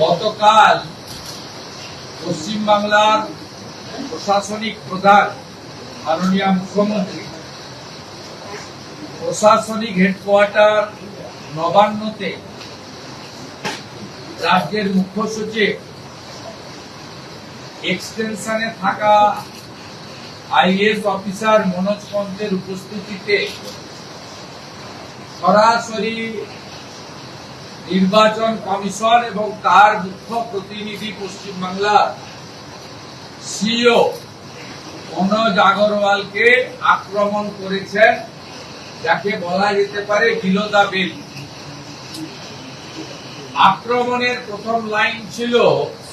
গতকাল পশ্চিমবাংলার প্রশাসনিক প্রধান, মাননীয় মুখ্যমন্ত্রী, প্রশাসনিক হেডকোয়ার্টার নবান্নতে রাজ্যের মুখ্য সচিব, এক্সটেনশনে থাকা আইএস অফিসার মনোজ পন্থের উপস্থিতিতে সরাসরি নির্বাচন কমিশন এবং তার মুখ্য প্রতিনিধি পশ্চিমবাংলার সিও মনোজ আগরওয়ালকে আক্রমণ করেছেন, যাকে বলা যেতে পারে গিলোদা বিল। আক্রমণের প্রথম লাইন ছিল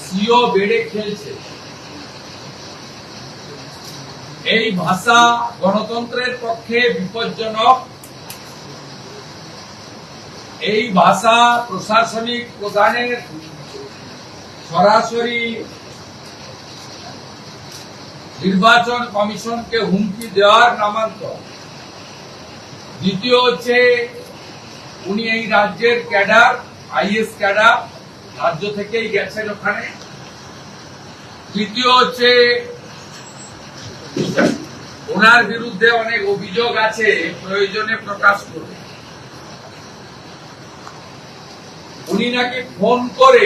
সিও বেড়ে খেলছে। এই ভাষা গণতন্ত্রের পক্ষে বিপজ্জনক এই ভাষা প্রশাসনিক প্রধানের সরাসরি নির্বাচন কমিশনকে হুমকি দেওয়ার নামান্তর। দ্বিতীয় হচ্ছে, উনি এই রাজ্যের ক্যাডার, আইএস ক্যাডার, রাজ্য থেকেই গেছেন ওখানে। তৃতীয় হচ্ছে, ওনার বিরুদ্ধে অনেক অভিযোগ আছে, প্রয়োজনে প্রকাশ করবে উনি নাকি ফোন করে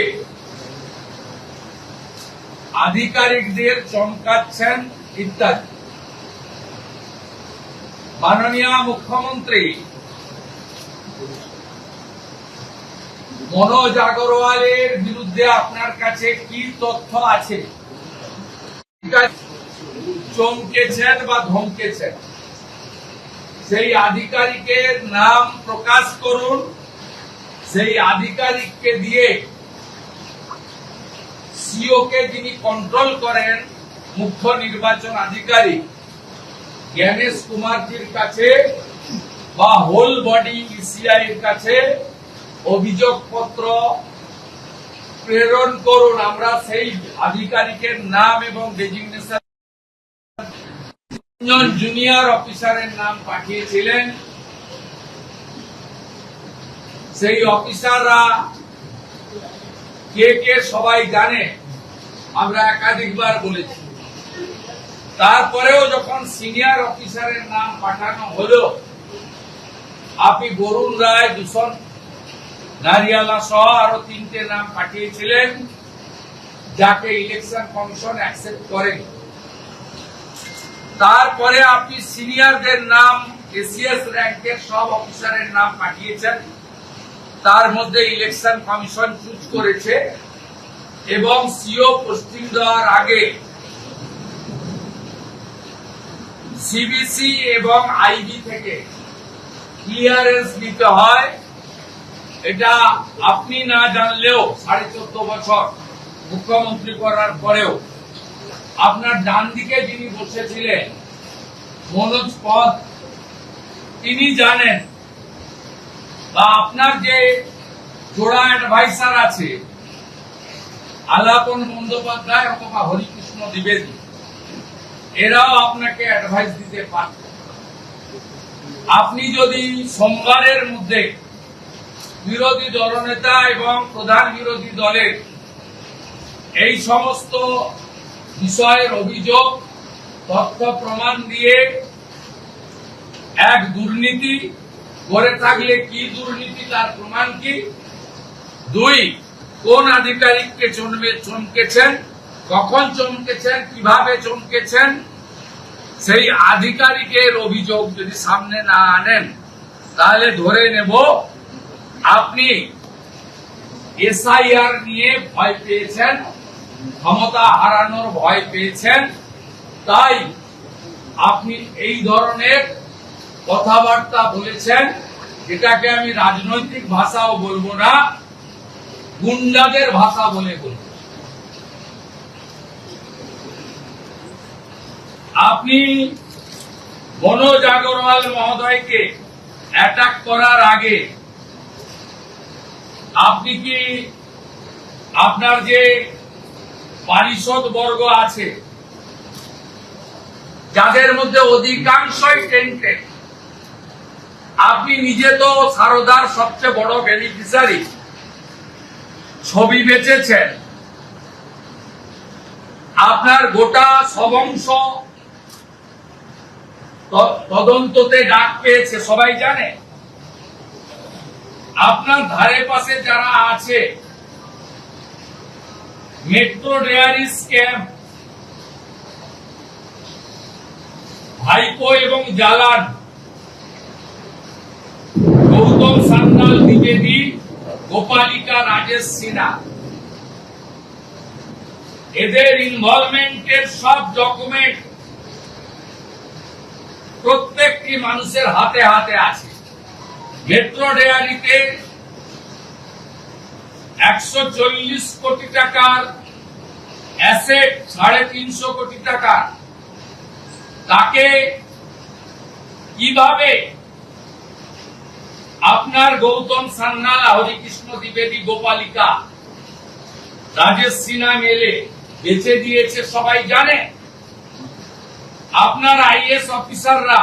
আধিকারিকদের চমকাচ্ছেন ইত্যাদি। মাননীয় মুখ্যমন্ত্রী মনোজ আগরওয়ালের বিরুদ্ধে আপনার কাছে কি তথ্য আছে? চমকেছেন বা ধমকেছেন? সেই আধিকারিকের নাম প্রকাশ করুন। সেই আধিকারিককে দিয়ে সিও কে যিনি কন্ট্রোল করেন, মুখ্য নির্বাচন আধিকারিক, জ্ঞানেশ কুমারজির কাছে বা হোল বডি ইসিআই এর কাছে অভিযোগপত্র প্রেরণ করুন। আমরা সেই আধিকারিকের নাম এবং ডেজিগনেশন জুনিয়র অফিসারের নাম পাঠিয়েছিলেন। সেই অফিসাররা কে কে সবাই জানে, আমরা একাধিকবার বলেছি। তারপরেও যখন সিনিয়র অফিসারের নাম পাঠানো হলো আপনি বরুণ রায় দূষণ, নারিয়ালা সহ আরও তিনটে নাম পাঠিয়েছিলেন, যাকে ইলেকশন কমিশন অ্যাকসেপ্ট করেনি। তারপরে আপনি সিনিয়রদের নাম, এসিএস র্যাঙ্কের সব অফিসারের নাম পাঠিয়েছেন। তার মধ্যে ইলেকশন কমিশন চুজ করেছে এবং সিও পোস্টিং দেওয়ার আগে সিবিসি এবং আইবি থেকে ক্লিয়ারেন্স নিতে হয়। এটা আপনি না জানলেও সাড়ে চোদ্দ বছর মুখ্যমন্ত্রী করার পরেও আপনার ডান দিকে যিনি বসেছিলেন, মনোজ পদ তিনি জানেন বা আপনার যে জোড়া অ্যাডভাইসার আছে আলাপন অথবা হরিকৃষ্ণ দ্বিবেদী, এরাও আপনাকে অ্যাডভাইস দিতে আপনি যদি সোমবারের মধ্যে বিরোধী দলনেতা এবং প্রধান বিরোধী দলের এই সমস্ত বিষয়ের অভিযোগ, তথ্য প্রমাণ দিয়ে এক দুর্নীতি করে থাকলে কি দুর্নীতি তার প্রমাণ কি? দুই, কোন আধিকারিককে চমবে চমকেছেন? কখন চমকেছেন? কীভাবে চমকেছেন? সেই আধিকারিকের অভিযোগ যদি সামনে না আনেন, তাহলে ধরে নেব আপনি এসআইআর নিয়ে ভয় পেয়েছেন, ক্ষমতা হারানোর ভয় পেয়েছেন, তাই আপনি এই ধরনের কথাবার্তা বলেছেন, এটাকে আমি রাজনৈতিক ভাষাও বলব না, গুন্ডাদের ভাষা বলে বলব। আপনি মনোজ আগরওয়াল মহোদয়কে অ্যাটাক করার আগে আপনি কি আপনার যে পারিষদ বর্গ আছে, যাদের মধ্যে অধিকাংশই টেন্টেড আপনি নিজে তো সারদার সবচেয়ে বড় বেনিফিসারি ছবি বেচেছেন। আপনার গোটা সবংশ তদন্ততে ডাক পেয়েছে, সবাই জানে? আপনার ধারে পাশে যারা আছে মেট্রো ডেয়ারি স্ক্যাম ভাইপো এবং জালান গৌতম সান্যাল দ্বিবেদী গোপালিকা রাজেশ সিনহা। এদের ইনভলভমেন্টের সব ডকুমেন্ট প্রত্যেকটি মানুষের হাতে হাতে আছে। মেট্রো ডেয়ারিতে একশো চল্লিশ কোটি টাকার অ্যাসেট সাড়ে তিনশো কোটি টাকা তাকে কীভাবে আপনার গৌতম সান্যাল হরিকৃষ্ণ দ্বিবেদী, গোপালিকা, রাজেশ সিনহা মেলে বেচে দিয়েছে, সবাই জানে। আপনার আইএস অফিসাররা,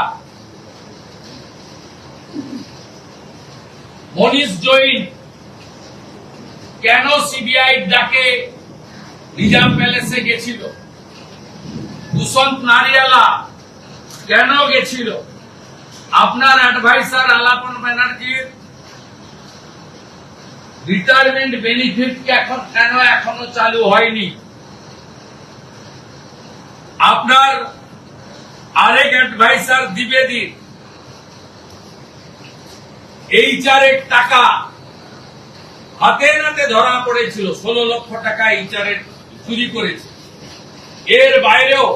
মনীষ জৈন, কেন সিবিআই ডাকে নিজাম প্যালেসে গেছিল? দুষ্যন্ত নারিয়ালা কেন গেছিল? আপনার অ্যাডভাইসার আলাপন ব্যানার্জির রিটায়ারমেন্ট বেনিফিট এখন কেন এখনও চালু হয়নি? আপনার আরেক অ্যাডভাইসার দ্বিবেদী। এইচআরের টাকা হাতে নাতে ধরা পড়েছিল, ষোলো লক্ষ টাকা এইচআরের চুরি করেছে। এর বাইরেও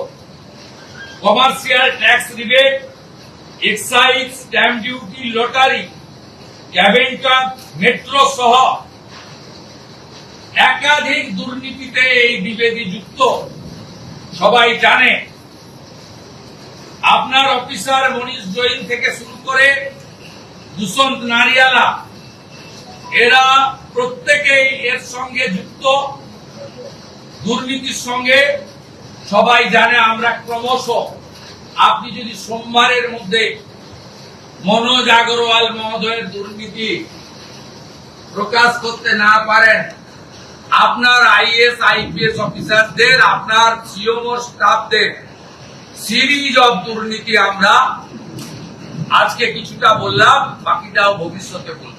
commercial tax rebate excise stamp duty lottery ক্যাবেন্টার metro সহ। একাধিক দুর্নীতিতে এই দ্বিবেদী যুক্ত। সবাই জানে, আপনার অফিসার মনীষ জৈন থেকে শুরু করে দুষ্যন্ত নারিয়ালা, এরা প্রত্যেকেই এর সঙ্গে যুক্ত। দুর্নীতির সঙ্গে সবাই জানে আমরা ক্রমশ আপনি যদি সোমবারের মধ্যে মনোজ আগরওয়াল মহোদয়ের দুর্নীতি প্রকাশ করতে না পারেন, আপনার আইএস আইপিএস অফিসারদের, আপনার সিওমোর স্টাফদের সিরিজ অফ দুর্নীতি আমরা আজকে কিছুটা বললাম, বাকিটাও ভবিষ্যতে বলব।